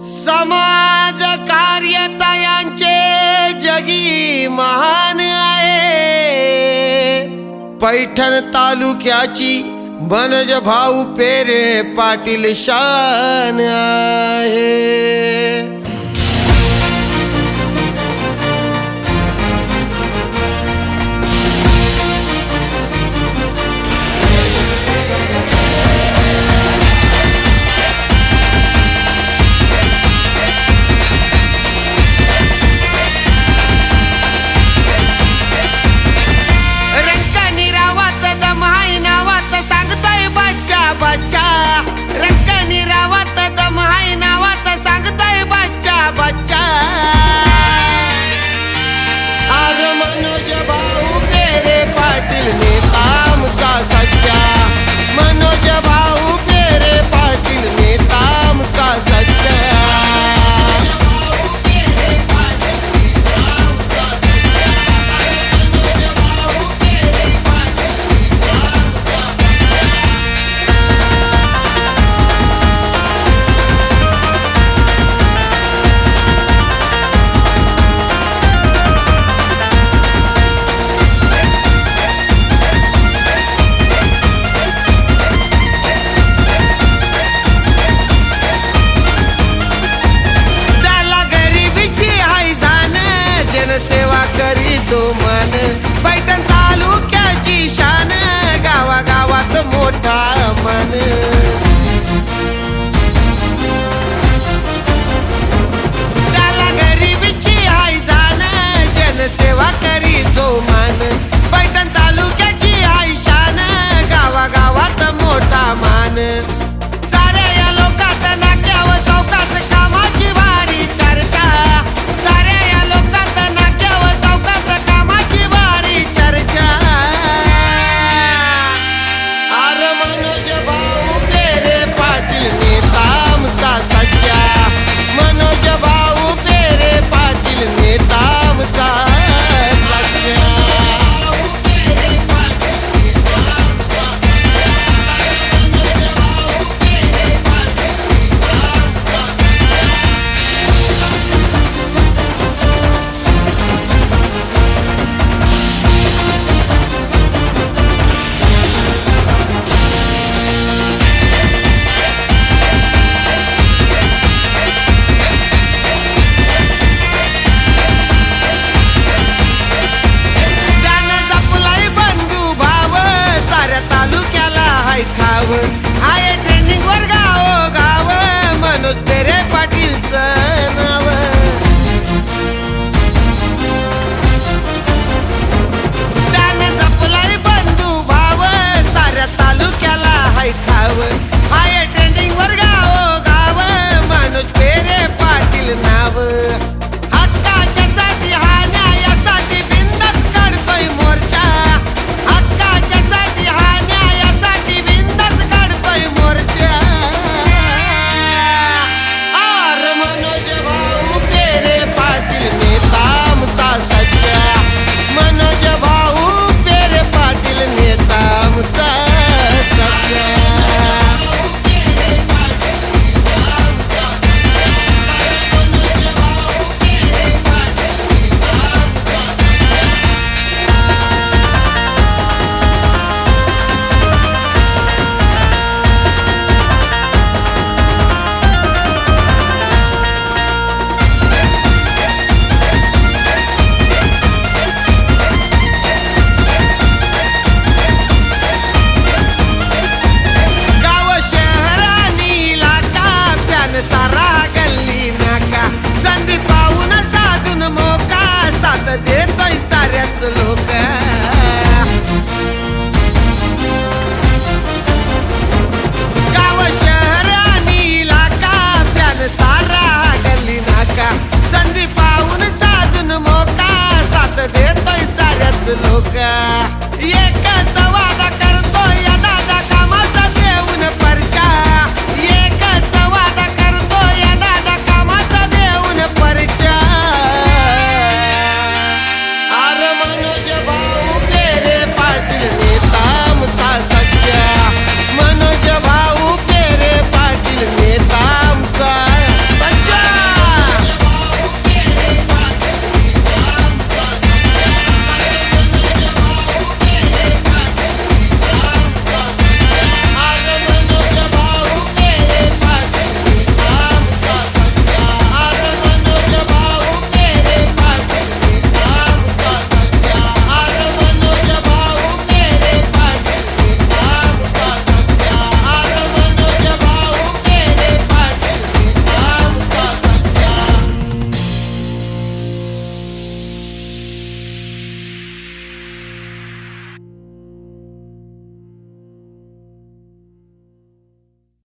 समाज कार्यतयांचे जगी महान आहे. पैठण तालुक्याची बनज भाऊ पेरे पाटील शान आहे. तो मन. पैठण तालुक्याची शान गावागावात मोठा मन I'm not afraid. जनसेवा करी पैठण गावागावात मोठा मान.